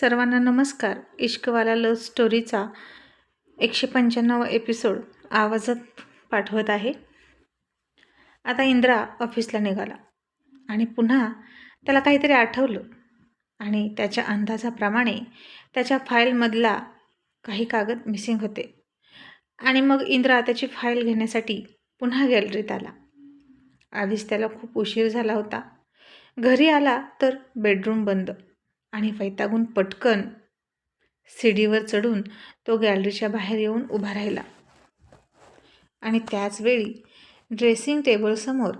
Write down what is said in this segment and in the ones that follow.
सर्वांना नमस्कार. इश्कवाला लव्ह स्टोरीचा एकशे पंच्याण्णव एपिसोड आवाजात पाठवत आहे. आता इंद्रा ऑफिसला निघाला आणि पुन्हा त्याला काहीतरी आठवलं आणि त्याच्या अंदाजाप्रमाणे त्याच्या फाईलमधला काही कागद मिसिंग होते. आणि मग इंद्रा त्याची फाईल घेण्यासाठी पुन्हा गॅलरीत आला. आधीच त्याला खूप उशीर झाला होता. घरी आला तर बेडरूम बंद. आणि वैतागून पटकन सीडीवर चढून तो गॅलरीच्या बाहेर येऊन उभा राहिला. आणि त्याचवेळी ड्रेसिंग टेबलसमोर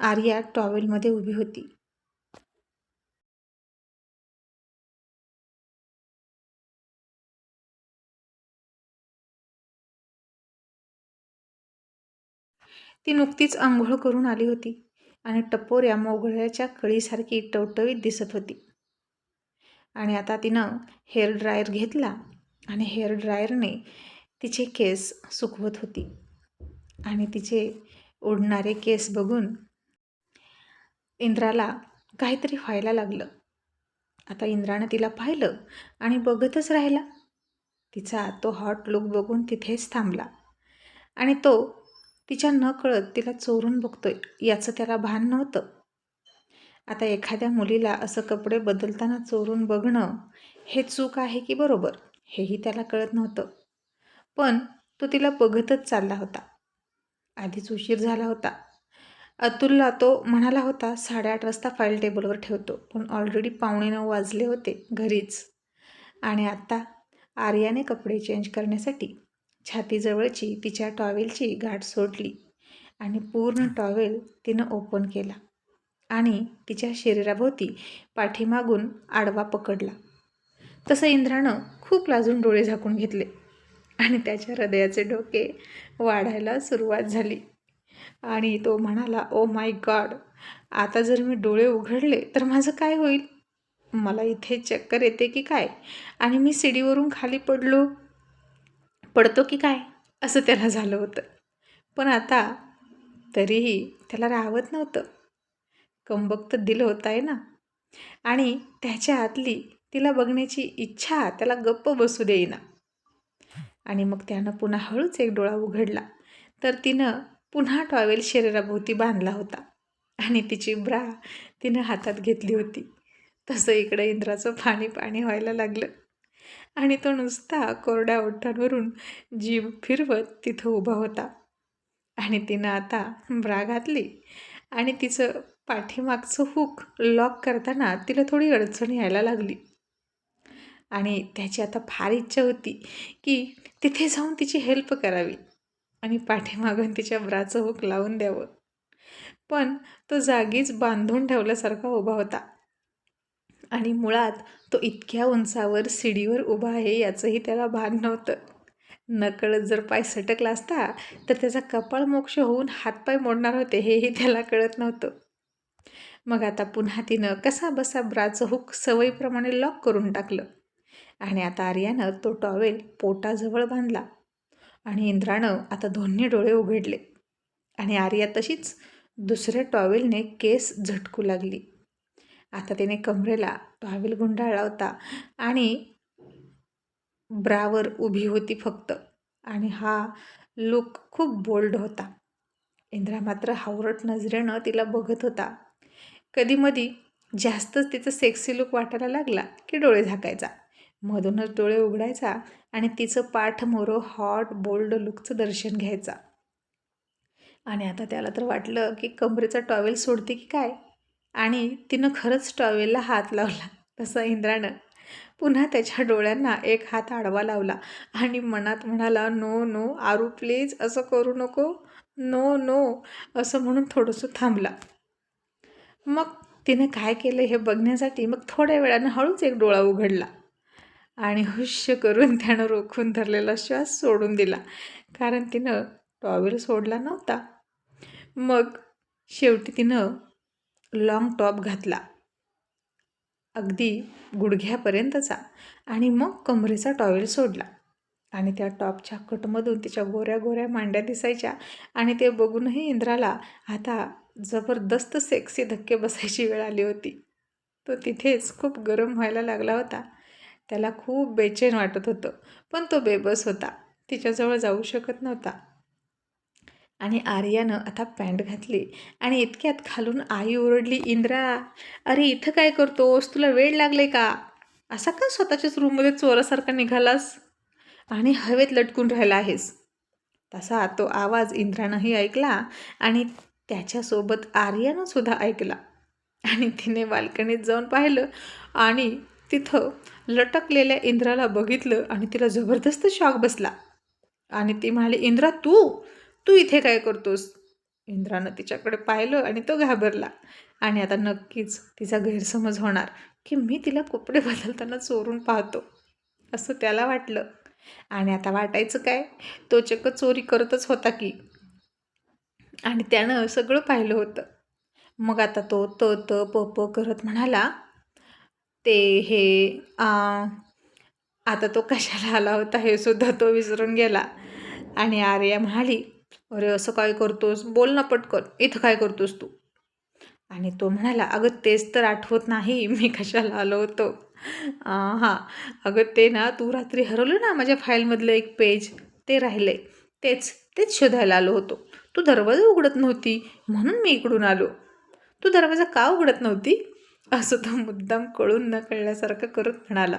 आर्या टॉवेलमध्ये उभी होती. ती नुकतीच आंघोळ करून आली होती आणि टपोऱ्या मोगळ्याच्या कळीसारखी टवटवीत दिसत होती. आणि आता तिनं हेअर ड्रायर घेतला आणि हेअर ड्रायरने तिचे केस सुकवत होती. आणि तिचे उडणारे केस बघून इंद्राला काहीतरी व्हायला लागलं. आता इंद्रानं तिला पाहिलं आणि बघतच राहिला. तिचा तो हॉट लुक बघून तिथेच थांबला. आणि तो तिच्या न कळत तिला चोरून बघतोय याचं त्याला भान नव्हतं. आता एखाद्या मुलीला असं कपडे बदलताना चोरून बघणं हे चूक आहे की बरोबर? हेही त्याला कळत नव्हतं. पण तो तिला बघतच चालला होता. आधीच उशीर झाला होता. अतुलला तो म्हणाला होता साडेआठ वाजता फाईल टेबलवर ठेवतो पण ऑलरेडी पावणे नऊ वाजले होते घरीच. आणि आत्ता आर्याने कपडे चेंज करण्यासाठी छातीजवळची तिच्या टॉवेलची गाठ सोडली आणि पूर्ण टॉवेल तिनं ओपन केला. आणि तिच्या शरीराभोवती पाठीमागून आडवा पकडला. तसं इंद्रानं खूप लाजून डोळे झाकून घेतले आणि त्याच्या हृदयाचे डोके वाढायला सुरुवात झाली. आणि तो म्हणाला ओ माय गॉड आता जर मी डोळे उघडले तर माझं काय होईल? मला इथे चक्कर येते की काय? आणि मी सिडीवरून खाली पडलो? पडतो की काय? असं त्याला झालं होतं. पण आता तरीही त्याला राहवत नव्हतं. कंबक्त दिलं होतं आहे ना? आणि त्याच्या आतली तिला बघण्याची इच्छा त्याला गप्प बसू देईना. आणि मग त्यानं पुन्हा हळूच एक डोळा उघडला. तर तिनं पुन्हा टॉवेल शरीराभोवती बांधला होता. आणि तिची ब्रा तिनं हातात घेतली होती. तसं इकडं इंद्राचं पाणी पाणी व्हायला लागलं. आणि तो नुसता कोरड्या ओठांवरून जीव फिरवत तिथं उभा होता. आणि तिनं आता ब्रा घातली. आणि तिचं पाठीमागचं हुक लॉक करताना तिला थोडी अडचण यायला लागली. आणि त्याची आता फार इच्छा होती की तिथे जाऊन तिची हेल्प करावी आणि पाठीमागून तिच्या ब्राचं हुक लावून द्यावं. पण तो जागीच बांधून ठेवल्यासारखा उभा होता. आणि मुळात तो इतक्या उंचावर शिडीवर उभा आहे याचंही त्याला भान नव्हतं. नकळत जर पाय सटकला असता तर त्याचा कपाळ मोक्ष होऊन हातपाय मोडणार होते हेही त्याला कळत नव्हतं. मग आता पुन्हा तिनं कसा बसा ब्राचं हुक सवयीप्रमाणे लॉक करून टाकलं. आणि आता आर्यानं तो टॉवेल पोटाजवळ बांधला. आणि इंद्रानं आता दोन्ही डोळे उघडले. आणि आर्या तशीच दुसऱ्या टॉवेलने केस झटकू लागली. आता तिने कमरेला टॉवेल गुंडाळला होता आणि ब्रावर उभी होती फक्त. आणि हा लुक खूप बोल्ड होता. इंद्रा मात्र हावरट नजरेनं तिला बघत होता. कधीमधी जास्तच तिचं सेक्सी लुक वाटायला लागला की डोळे झाकायचा. मधूनच डोळे उघडायचा आणि तिचं पाठमोरं हॉट बोल्ड लुकचं दर्शन घ्यायचा. आणि आता त्याला तर वाटलं की कमरेचा टॉवेल सोडते की काय? आणि तिनं खरंच टॉवेलला हात लावला तसं इंद्रानं. पुन्हा त्याच्या डोळ्यांना एक हात आडवा लावला आणि मनात म्हणाला नो नो आरू प्लीज असं करू नको. नो नो असं म्हणून थोडंसं थांबला. मग तिने काय केलं हे बघण्यासाठी मग थोड्या वेळानं हळूच एक डोळा उघडला आणि हुश्य करून त्यानं रोखून धरलेला श्वास सोडून दिला. कारण तिनं टॉवेल सोडला नव्हता. मग शेवटी तिनं लॉंग टॉप घातला. अगदी गुडघ्यापर्यंतचा. आणि मग कमरेचा टॉवेल सोडला. आणि त्या टॉपच्या कटमधून तिच्या गोऱ्या गोऱ्या मांड्या दिसायच्या. आणि ते बघूनही इंद्राला आता जबरदस्त सेक्सी धक्के बसायची वेळ आली होती. तो तिथेच खूप गरम व्हायला लागला होता. त्याला खूप बेचैन वाटत होतं पण तो बेबस होता. तिच्याजवळ जाऊ शकत नव्हता. आणि आर्यानं आता पॅन्ट घातली आणि इतक्यात खालून आई ओरडली इंद्रा अरे इथं काय करतोस? तुला वेळ लागले का? असा का स्वतःच्याच रूममध्ये चोरासारखा निघालास? आणि हवेत लटकून राहिला आहेस. तसा तो आवाज इंद्रानंही ऐकला आणि त्याच्यासोबत आर्यानं सुद्धा ऐकला. आणि तिने बाल्कनीत जाऊन पाहिलं आणि तिथं लटकलेल्या इंद्राला बघितलं आणि तिला जबरदस्त शॉक बसला. आणि ती म्हणाली इंद्रा तू? तू इथे काय करतोस? इंद्रानं तिच्याकडे पाहिलं आणि तो घाबरला. आणि आता नक्कीच तिचा गैरसमज होणार की मी तिला कपडे बदलताना चोरून पाहतो असं त्याला वाटलं. आणि आता वाटायचं काय? तो चक्क चोरी करतच होता की. आणि त्यानं सगळं पाहिलं होतं. मग आता तो त त प प करत म्हणाला ते हे आता तो कशाला आला होता हे सुद्धा तो विसरून गेला. आणि आर्या म्हणाली अरे असं काय करतोस? बोल ना पटकन. इथं काय करतोस तू? आणि तो म्हणाला अगं तेच तर आठवत नाही मी कशाला आलो होतो. हां. अगं ते ना तू रात्री हरवलं ना माझ्या फाईलमधलं एक पेज ते राहिलं आहे तेच तेच शोधायला आलो होतो. तू दरवाजा उघडत नव्हती म्हणून मी इकडून आलो. तू दरवाजा का उघडत नव्हती? असं तो मुद्दाम कळून न कळल्यासारखं करत म्हणाला.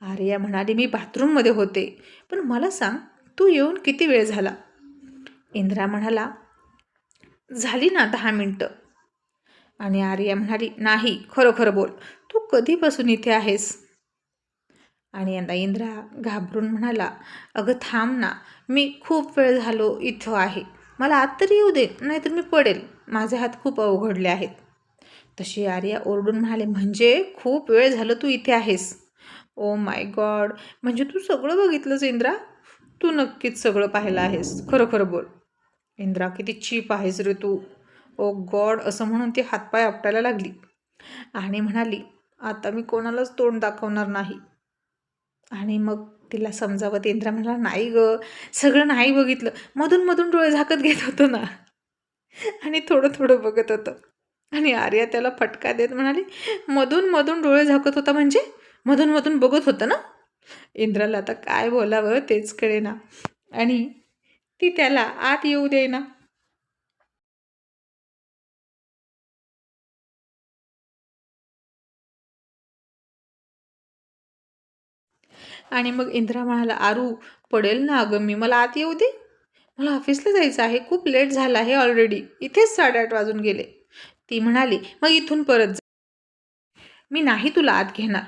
आर्या म्हणाली मी बाथरूममध्ये होते. पण मला सांग तू येऊन किती वेळ झाला? इंद्रा म्हणाला झाली ना दहा मिनटं. आणि आर्या म्हणाली नाही खरोखर बोल. तू कधीपासून इथे आहेस? आणि यंदा इंद्रा घाबरून म्हणाला अगं थांब ना मी खूप वेळ झालो इथं आहे. मला आत तरी येऊ दे नाहीतर मी पडेल. माझे हात खूप अवघडले आहेत. तशी आर्या ओरडून म्हणाले म्हणजे खूप वेळ झालं तू इथे आहेस. ओ माय गॉड म्हणजे तू सगळं बघितलंस इंद्रा? तू नक्कीच सगळं पाहिलं आहेस. खरं खरं बोल. इंद्रा किती चीप आहेस रे तू. ओ गॉड असं म्हणून ती हातपाय आपटायला लागली. आणि म्हणाली आता मी कोणालाच तोंड दाखवणार नाही. आणि मग तिला समजावत इंद्रा म्हणाला नाही ग सगळं नाही बघितलं. मधून मधून डोळे झाकत घेत होतो ना. आणि थोडं थोडं बघत होतं. आणि आर्या त्याला फटका देत म्हणाली मधून मधून डोळे झाकत होता म्हणजे? मधून मधून बघत होतं ना? इंद्राला आता काय बोलावं तेच कळे ना आणि ती त्याला आत येऊ देईना. आणि मग इंद्रा म्हणाला आरू पडेल ना अगं मी मला आत येऊ दे. मला ऑफिसला जायचं आहे खूप लेट झाला आहे ऑलरेडी इथेच साडेआठ वाजून गेले. ती म्हणाली मग इथून परत जा. मी नाही तुला आत घेणार.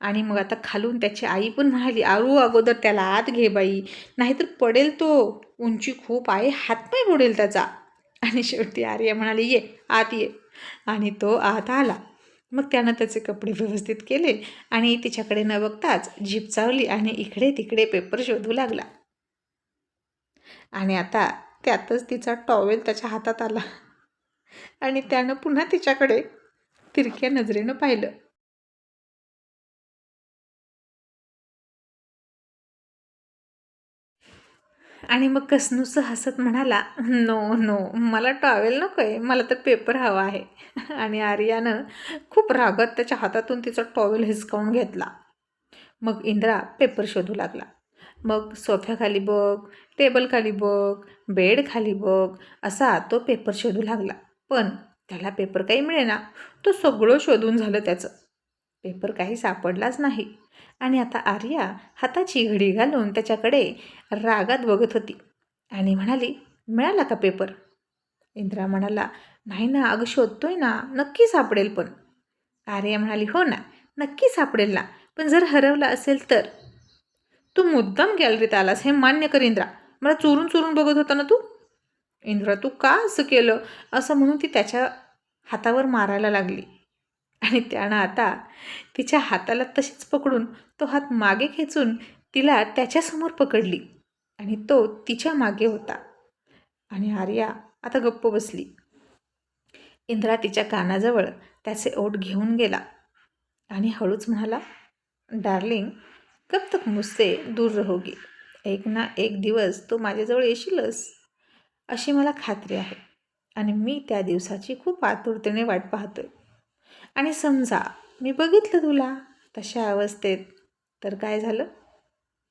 आणि मग आता खालून त्याची आई पण म्हणाली आरू अगोदर त्याला आत घे बाई. नाहीतर पडेल तो. उंची खूप आहे हातपाय बुडेल त्याचा. आणि शेवटी आर्या म्हणाली ये आत ये. आणि तो आत आला. मग त्यानं त्याचे कपडे व्यवस्थित केले आणि तिच्याकडे न बघताच जीप चावली आणि इकडे तिकडे पेपर शोधू लागला. आणि आता त्यातच तिचा टॉवेल त्याच्या हातात आला. आणि त्यानं पुन्हा तिच्याकडे तिरक्या नजरेनं पाहिलं. आणि मग कसनूस हसत म्हणाला नो नो मला टॉवेल नको आहे मला तर पेपर हवा आहे. आणि आर्यानं खूप रागत त्याच्या हातातून तिचा टॉवेल हिसकावून घेतला. मग इंद्रा पेपर शोधू लागला. मग सोफ्याखाली बघ टेबल खाली बघ बेडखाली बघ असा तो पेपर शोधू लागला. पण त्याला पेपर काही मिळेना तो सगळं शोधून झालं त्याचं. पेपर काही सापडलाच नाही. आणि आता आर्या हाताची घडी घालून त्याच्याकडे रागात बघत होती. आणि म्हणाली मिळाला का पेपर? इंद्रा म्हणाला नाही ना अगं शोधतोय ना नक्की सापडेल पण. आर्या म्हणाली हो ना नक्की सापडेल ना पण जर हरवला असेल तर. तू मुद्दाम गॅलरीत आलास हे मान्य कर इंद्रा मला चोरून चोरून बघत होता ना तू. इंद्रा तू का असं केलं? असं म्हणून ती त्याच्या हातावर मारायला लागली. आणि त्यानं आता तिच्या हाताला तशीच पकडून तो हात मागे खेचून तिला त्याच्यासमोर पकडली आणि तो तिच्यामागे होता. आणि आर्या आता गप्प बसली. इंद्रा तिच्या कानाजवळ त्याचे ओठ घेऊन गेला आणि हळूच म्हणाला डार्लिंग कब तक मुझसे दूर रहोगी एक ना एक दिवस तू माझ्याजवळ येशीलच अशी मला खात्री आहे आणि मी त्या दिवसाची खूप आतुरतेने वाट पाहतोय. आणि समजा मी बघितलं तुला तशा अवस्थेत तर काय झालं?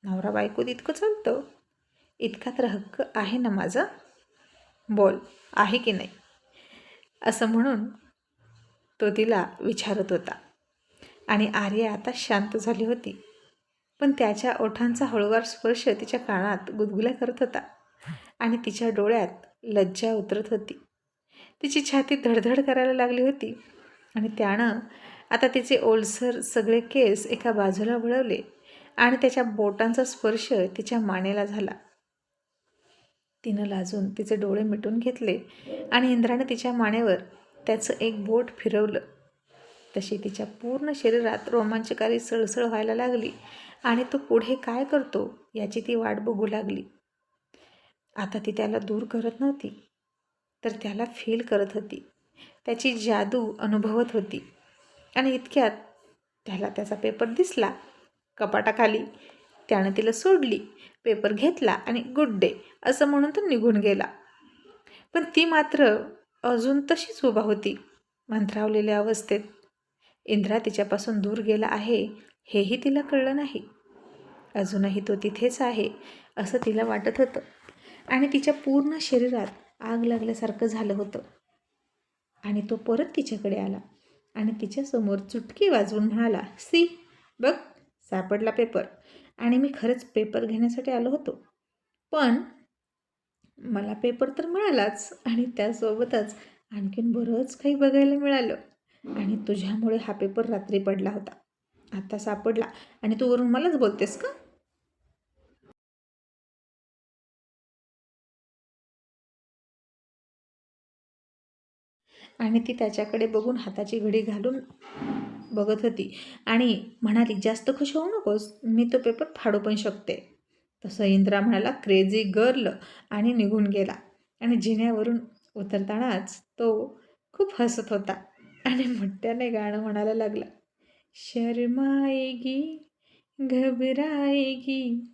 नवरा बायको इतकं चालतं? इतका तर हक्क आहे ना माझा? बोल आहे की नाही? असं म्हणून तो तिला विचारत होता. आणि आर्या आता शांत झाली होती. पण त्याच्या ओठांचा हळूवार स्पर्श तिच्या कानात गुदगुल्या करत होता. आणि तिच्या डोळ्यात लज्जा उतरत होती. तिची छाती धडधड करायला लागली होती. आणि त्यानं आता तिचे ओलसर सगळे केस एका बाजूला वळवले आणि त्याच्या बोटांचा स्पर्श तिच्या मानेला झाला. तिनं लाजून तिचे डोळे मिटून घेतले आणि इंद्राने तिच्या मानेवर त्याचं एक बोट फिरवलं. तशी तिच्या पूर्ण शरीरात रोमांचकारी सळसळ व्हायला लागली आणि तो पुढे काय करतो याची ती वाट बघू लागली. आता ती त्याला दूर करत नव्हती तर त्याला फील करत होती. त्याची जादू अनुभवत होती. आणि इतक्यात त्याला त्याचा पेपर दिसला. कपाटाखाली त्यानं तिला सोडली पेपर घेतला आणि गुड डे असं म्हणून तो निघून गेला. पण ती मात्र अजून तशीच उभा होती मंत्रावलेल्या अवस्थेत. इंद्रा तिच्यापासून दूर गेला आहे हेही तिला कळलं नाही. अजूनही तो तिथेच आहे असं तिला वाटत होतं. आणि तिच्या पूर्ण शरीरात आग लागल्यासारखं झालं होतं. आणि तो परत तिच्याकडे आला. आणि तिच्यासमोर चुटकी वाजवून म्हणाला सी बघ सापडला पेपर. आणि मी खरंच पेपर घेण्यासाठी आलो होतो. पण मला पेपर तर मिळालाच आणि त्यासोबतच आणखीन बरंच काही बघायला मिळालं. आणि तुझ्यामुळे हा पेपर रात्री पडला होता. आता सापडला. आणि तू वरून मलाच बोलतेस का? आणि ती त्याच्याकडे बघून हाताची घडी घालून बघत होती. आणि म्हणाली जास्त खुश होऊ नकोस मी तो पेपर फाडू पण शकते. तसं इंद्रा म्हणाला क्रेझी गर्ल आणि निघून गेला. आणि जिन्यावरून उतरतानाच तो खूप हसत होता. आणि मोठ्याने गाणं म्हणायला लागला शर्माएगी घबराएगी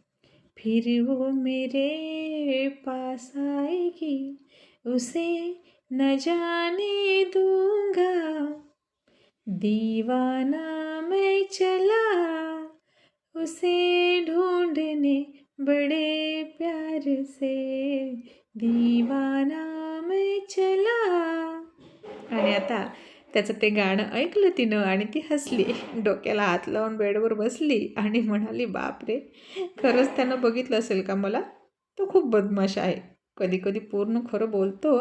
फिर वो मेरे पास आएगी उसे न जाने दूंगा। दीवाना मैं चला उसे ढूंढने बड़े प्यार से। दीवाना मैं चला। आणि आता त्याचं ते गाणं ऐकलं तिनं आणि ती हसली. डोक्याला हात लावून बेडवर बसली आणि म्हणाली बापरे! खरंच त्यानं बघितलं असेल का मला? तो खूप बदमाश आहे. कधी कधी पूर्ण खरं बोलतो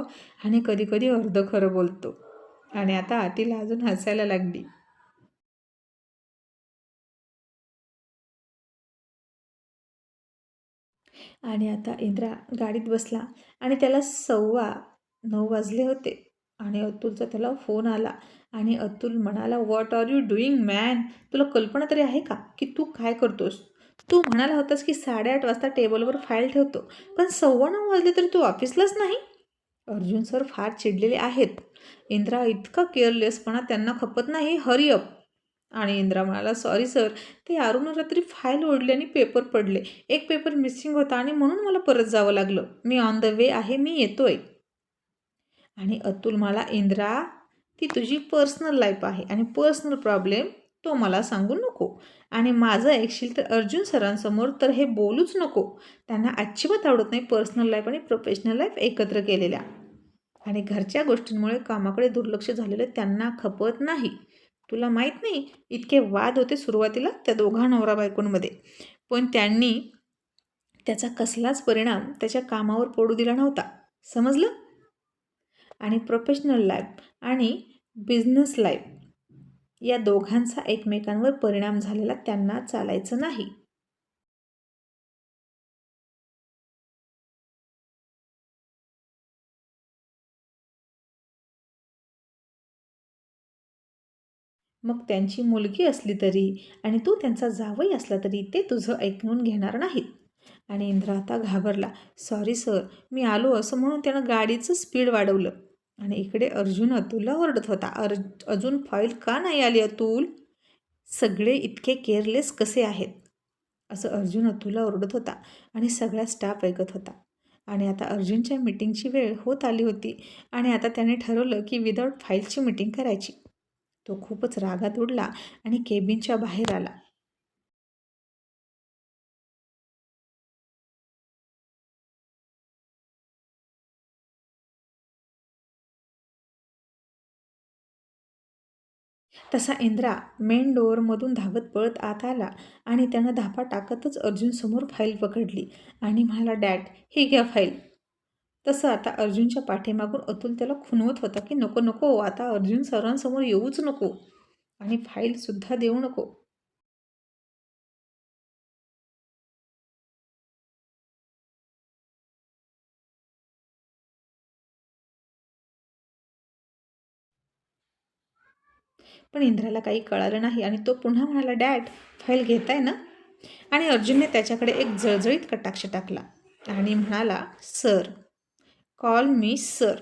आणि कधी कधी अर्ध खरं बोलतो. आणि आता तिला अजून हसायला लागली. आणि आता इंद्रा गाडीत बसला आणि त्याला सव्वा नऊ वाजले होते. आणि अतुलचा त्याला फोन आला आणि अतुल म्हणाला what are you doing man तुला कल्पना तरी आहे का की तू काय करतोस? तू म्हणाला होतास की साडेआठ वाजता टेबलवर फाईल ठेवतो पण सव्वा नऊ वाजले तरी तू ऑफिसलाच नाही? अर्जुन सर फार चिडलेले आहेत. इंद्रा इतका केअरलेसपणा त्यांना खपत नाही हरी अप. आणि इंद्रा म्हणाला सॉरी सर ते अरुण रात्री फाईल ओढली आणि पेपर पडले. एक पेपर मिसिंग होता आणि म्हणून मला परत जावं लागलं. मी ऑन द वे आहे मी येतोय. आणि अतुल मला इंद्रा ती तुझी पर्सनल लाईफ आहे आणि पर्सनल प्रॉब्लेम तो मला सांगू नको. आणि माझं ऐकशील तर अर्जुन सरांसमोर तर हे बोलूच नको. त्यांना अजिबात आवडत नाही पर्सनल लाईफ आणि प्रोफेशनल लाईफ एकत्र केलेल्या. आणि घरच्या गोष्टींमुळे कामाकडे दुर्लक्ष झालेलं त्यांना खपत नाही. तुला माहीत नाही इतके वाद होते सुरुवातीला त्या दोघा नवरा बायकोंमध्ये. पण त्यांनी त्याचा कसलाच परिणाम त्याच्या कामावर पडू दिला नव्हता. समजलं? आणि प्रोफेशनल लाईफ आणि बिझनेस लाईफ या दोघांचा एकमेकांवर परिणाम झालेला त्यांना चालायचं नाही. मग त्यांची मुलगी असली तरी आणि तू त्यांचा जावई असला तरी ते तुझं ऐकून घेणार नाहीत. आणि इंद्रा आता घाबरला. सॉरी सर मी आलो असं म्हणून त्यानं गाडीचं स्पीड वाढवलं. आणि इकडे अर्जुन अतुलला ओरडत होता अर्ज अजून फाईल का नाही आली अतुल? सगळे इतके केअरलेस कसे आहेत? असं अर्जुन अतुलला ओरडत होता आणि सगळा स्टाफ ऐकत होता. आणि आता अर्जुनच्या मिटिंगची वेळ होत आली होती आणि आता त्याने ठरवलं की विदाऊट फाईलची मिटिंग करायची. तो खूपच रागात उडला आणि केबिनच्या बाहेर आला. तसा इंद्रा मेन डोअरमधून धावत पळत आत आला आणि त्यानं धापा टाकतच अर्जुनसमोर फाईल पकडली आणि म्हणाला डॅड हे घ्या फाईल. तसं आता अर्जुनच्या पाठीमागून अतुल त्याला खुनवत होता की नको नको आता अर्जुन सरांसमोर येऊच नको आणि फाईलसुद्धा देऊ नको. पण इंद्राला काही कळालं नाही आणि तो पुन्हा म्हणाला डॅड फाईल घेताय ना? आणि अर्जुनने त्याच्याकडे एक जळजळीत कटाक्ष टाकला आणि म्हणाला सर कॉल मी सर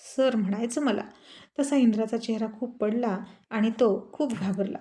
सर म्हणायचं मला. तसा इंद्राचा चेहरा खूप पडला आणि तो खूप घाबरला.